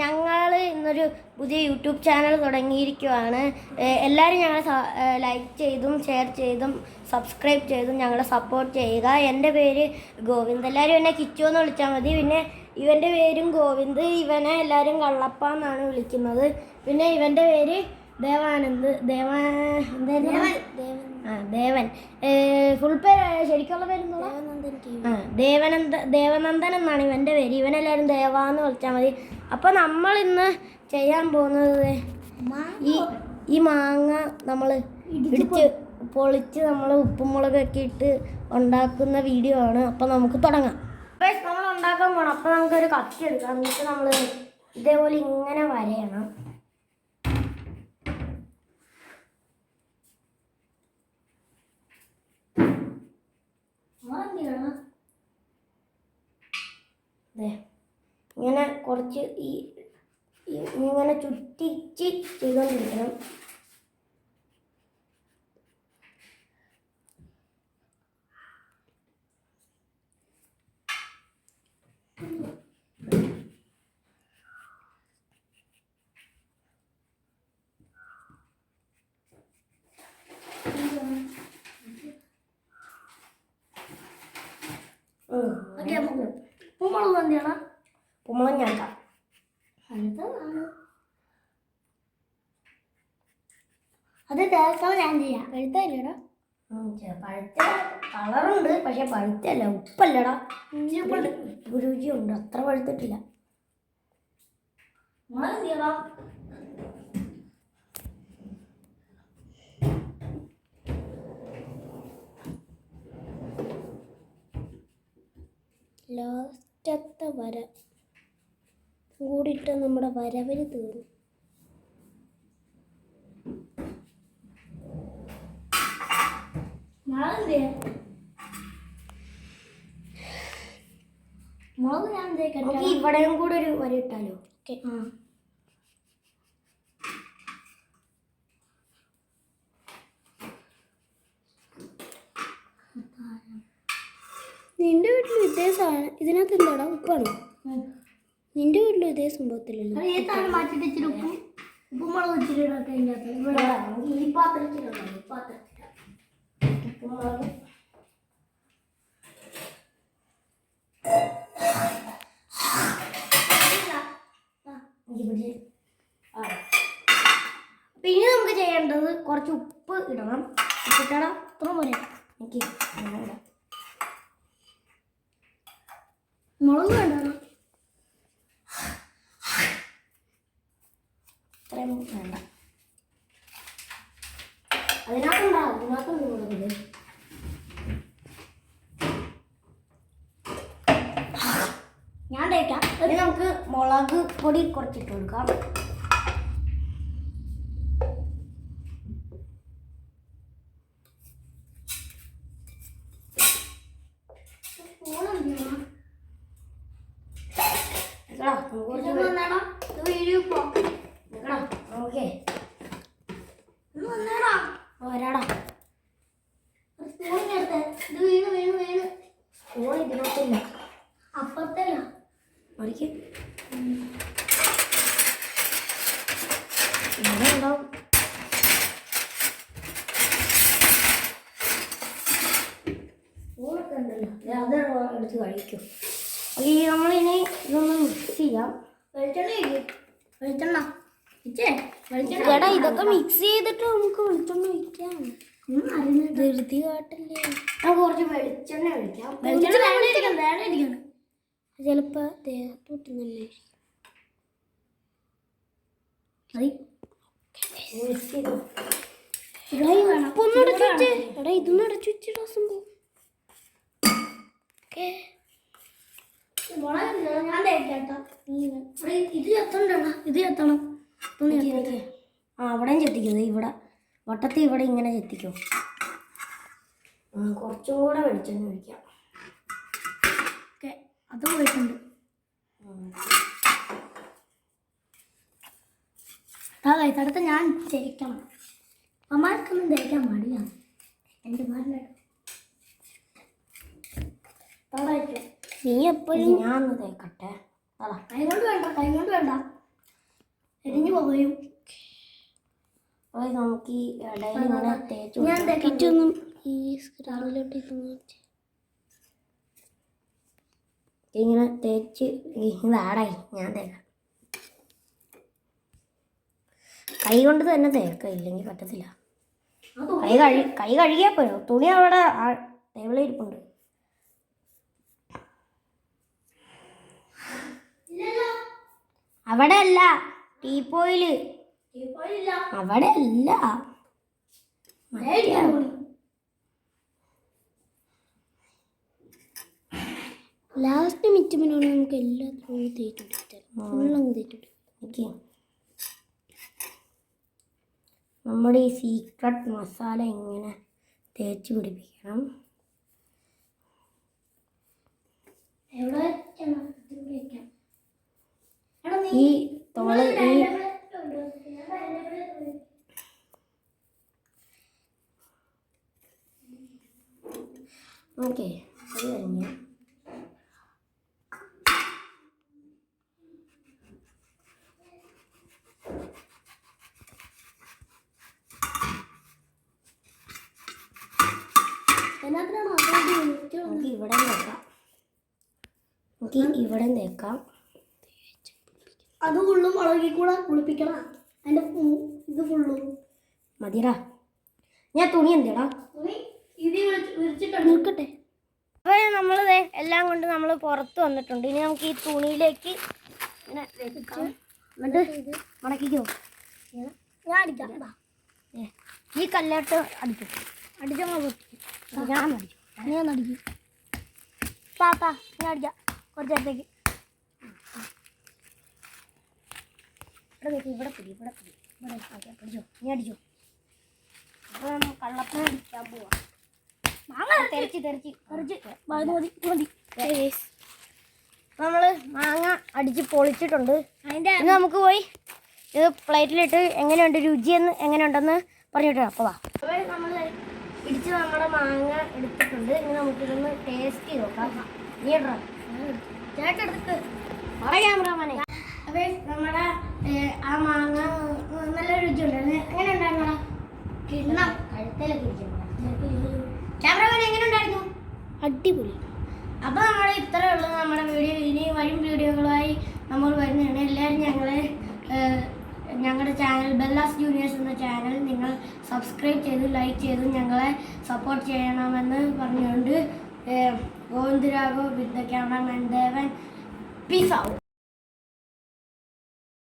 ഞങ്ങൾ ഇന്നൊരു പുതിയ യൂട്യൂബ് ചാനൽ തുടങ്ങിയിരിക്കുവാണ്. എല്ലാവരും ഞങ്ങളെ ലൈക്ക് ചെയ്തും ഷെയർ ചെയ്തും സബ്സ്ക്രൈബ് ചെയ്തും ഞങ്ങളെ സപ്പോർട്ട് ചെയ്യുക. എന്റെ പേര് ഗോവിന്ദ്. എല്ലാവരും എന്നെ കിച്ചു എന്ന് വിളിച്ചാൽ മതി. പിന്നെ ഇവന്റെ പേരും ഗോവിന്ദ്. ഇവനെ എല്ലാവരും കള്ളപ്പ എന്നാണ് വിളിക്കുന്നത്. പിന്നെ ഇവന്റെ പേര് ദേവാനന്ദ് ദേവാ ദേവൻ. ആ ദേവൻ. ഫുൾ പേര് ശരിക്കുള്ള പേര് ആ ദേവനന്ദ ദേവനന്ദൻ എന്നാണ് ഇവന്റെ പേര്. ഇവനെല്ലാവരും ദേവാന്ന് വിളിച്ചാൽ മതി. അപ്പോൾ നമ്മൾ ഇന്ന് ചെയ്യാൻ പോകുന്നത് ഈ ഈ മാങ്ങ നമ്മൾ ഇടിച്ച് പൊളിച്ച് നമ്മൾ ഉപ്പും മുളകൊക്കെ ഇട്ട് ഉണ്ടാക്കുന്ന വീഡിയോ ആണ്. അപ്പോൾ നമുക്ക് തുടങ്ങാം. നമ്മൾ ഉണ്ടാക്കാൻ പോകണം അപ്പോൾ നമുക്കൊരു കത്തി എടുക്കാം. എന്നിട്ട് നമ്മൾ ഇതേപോലെ ഇങ്ങനെ വരയണം ദേ, ഇങ്ങനെ കുറച്ച് ഈ ഇങ്ങനെ ചുറ്റിച്ച് ചെയ്തുകൊണ്ടിരിക്കണം ഉപ്പുമുളക് അത് ദിവസം ഞാൻ ചെയ്യാം? വെളുത്തല്ലേടാ പഴുത്ത കളറുണ്ട് പക്ഷെ പഴുത്തല്ല ഉപ്പല്ലടാ. ഉപ്പ് രുചിയുണ്ട്. അത്ര പഴുത്തിട്ടില്ല. ലാസ്റ്റത്തെ വര. കൂടിയിട്ട് നമ്മുടെ വരവര് തീർന്നു. മുളക് ഞാൻ നമുക്ക് ഇവിടെയും കൂടെ ഒരു വര ഇട്ടാലോ? ഓക്കെ. നിന്റെ വീട്ടിൽ സാധനം ഇതിനകത്ത് എന്താടാ? ഉപ്പാണോ? നിന്റെ വീട്ടിലും ഇതേ സംഭവത്തിലല്ലോ? ഈ പിന്നെ നമുക്ക് ചെയ്യേണ്ടത് കുറച്ച് ഉപ്പ് ഇടണം. ഉപ്പിട്ടടാ അത്ര പോലെ. മുളക് വേണ്ട. ഇത്രയും വേണ്ട. അതിനകത്തുണ്ടോ അതിനകത്തുണ്ട് ഞാൻ തേക്കാം. ഇനി നമുക്ക് മുളക് പൊടി കുറച്ചിട്ട് കൊടുക്കാം. ഇവിടെ ഉണ്ടാവും സ്പൂണൊക്കെ ഉണ്ടല്ലോ അത് എടുത്ത് കഴിക്കും. ഈ നമ്മളിനി ഇതൊന്ന് മിക്സ് ചെയ്യാം. വെളിച്ചെണ്ണ. വെളിച്ചെണ്ണ. വെളിച്ചെണ്ണ. ഇതൊക്കെ മിക്സ് ചെയ്തിട്ട് നമുക്ക് വെളിച്ചെണ്ണ ഒഴിക്കാം. ധൃതി കാട്ടല്ലേ. നമുക്ക് കുറച്ച് വെളിച്ചെണ്ണ ഒഴിക്കാം. വെളിച്ചെണ്ണ വേറെ ഇരിക്കണം, വേറെ ഇരിക്കണം. ചിലപ്പോ ദേഹത്തോട്ട് നല്ല എടാ ഇതൊന്നും അടച്ചു വെച്ചിടാ സംഭവം ഇത് ചെത്തണ്ടടാ ഇത് നിക്ക് ആ അവിടെയും ചെത്തിക്കുന്നത് ഇവിടെ വട്ടത്തിൽ ഇവിടെ ഇങ്ങനെ ചെത്തിക്കോ കുറച്ചും കൂടെ വെളിച്ചെണ്ണ ഒഴിക്കാം. ഓക്കേ, അത് പോയിട്ടുണ്ട് അതാ അടുത്ത് ഞാൻ തേക്കണം അമ്മമാർക്കൊന്നും ജയിക്കാൻ മടിയാണ് എന്റെ മാറിന്റെ നീ എപ്പോഴും ഞാൻ തേക്കട്ടെ അതാ കൈ കൊണ്ട് വേണ്ട കൈ കൊണ്ട് വേണ്ട. എരിഞ്ഞു പോയും അപ്പോൾ നമുക്ക് ഈ ഇടയിൽ ഇങ്ങനെ തേച്ച് ഞാൻ ഈ സ്ക്രാളിലോട്ട് ഇങ്ങനെ തേച്ച് ഇതാടായി ഞാൻ തേക്കാം. കൈ കൊണ്ട് തന്നെ തേക്കാം ഇല്ലെങ്കിൽ പറ്റത്തില്ല. കൈ കഴി കൈ കഴുകിയാൽ പോരോ. തുണി അവിടെ ടേബിളിൽ ഇരിപ്പുണ്ട്. അവിടെ അല്ല ടീപ്പോയിൽ അവിടെ അല്ല. ലാസ്റ്റ് മിച്ചമിനോട് നമുക്ക് എല്ലാത്തിനും തേച്ചിട്ട് ഫുള്ളങ്ങ് തേച്ചിട്ട് എനിക്ക് നമ്മുടെ ഈ സീക്രട്ട് മസാല ഇങ്ങനെ തേച്ച് പിടിപ്പിക്കണം. ഈ തോൾ ഈ നമുക്ക് ഇവിടെ നോക്കാം നമുക്ക് ഇവിടെ തേക്കാം അത് ഫുള്ളും മുളകി കൂടെ കുളിപ്പിക്കണം. അതിന്റെ ഫു- ഇത് ഫുള്ളും. മതിയടാ. ഞാൻ തുണി എന്തിടാ? നിൽക്കട്ടെ. അപ്പോൾ നമ്മൾ എല്ലാം കൊണ്ട് നമ്മൾ പുറത്ത് വന്നിട്ടുണ്ട്. ഇനി നമുക്ക് ഈ തുണിയിലേക്ക് ഇങ്ങനെ എന്നിട്ട് മടക്കിക്കോ. ഞാൻ അടിക്കാം. ഈ കല്ലോട്ട് അടിക്കും. അടിച്ചാൽ മതി ഞാൻ ഞാൻ താത്താ ഞാൻ അടിക്കാം കുറച്ച് നേരത്തേക്ക് ഇവിടെ പിടി ഇവിടെ പിടി ഇവിടെ പിടിച്ചോ നീ അടിച്ചോ അപ്പോൾ കള്ളപ്പന അടിക്കാൻ പോവാം കുറച്ച് മതി നമ്മൾ മാങ്ങ അടിച്ച് പൊളിച്ചിട്ടുണ്ട് അതിന്റെ ഇനി നമുക്ക് പോയി ഇത് പ്ലേറ്റിലിട്ട് എങ്ങനെയുണ്ട് രുചിയെന്ന് എങ്ങനെയുണ്ടെന്ന് പറഞ്ഞിട്ട് അപ്പോൾ വാ. നമ്മൾ ഇടിച്ച് നമ്മുടെ മാങ്ങ എടുത്തിട്ടുണ്ട്. ഇനി നമുക്കിതൊന്ന് ടേസ്റ്റ് ചെയ്ത് നോക്കാം. നീ ഇടാം ചേട്ടെടുത്ത് ക്യാമറമാനെ. അപ്പോൾ നമ്മുടെ ആ മാങ്ങ നല്ല രുചിയുണ്ട്. എങ്ങനെ ഉണ്ടായിരുന്നു കിണ്ണം. കഴുത്തേലൊക്കെ ക്യാമറമാൻ എങ്ങനെ ഉണ്ടായിരുന്നു? അടിപൊളി. അപ്പോൾ നമ്മൾ ഇത്രയേ ഉള്ളൂ. നമ്മുടെ വീഡിയോ. ഇനി വരും വീഡിയോകളുമായി നമ്മൾ വരുന്നതാണ്. എല്ലാവരും ഞങ്ങളെ ഞങ്ങളുടെ ചാനൽ ബെല്ലാസ് ജൂനിയേഴ്സ് എന്ന ചാനൽ നിങ്ങൾ സബ്സ്ക്രൈബ് ചെയ്ത് ലൈക്ക് ചെയ്ത് ഞങ്ങളെ സപ്പോർട്ട് ചെയ്യണമെന്ന് പറഞ്ഞുകൊണ്ട് Govindaraghav with the cameraman Devan. Peace out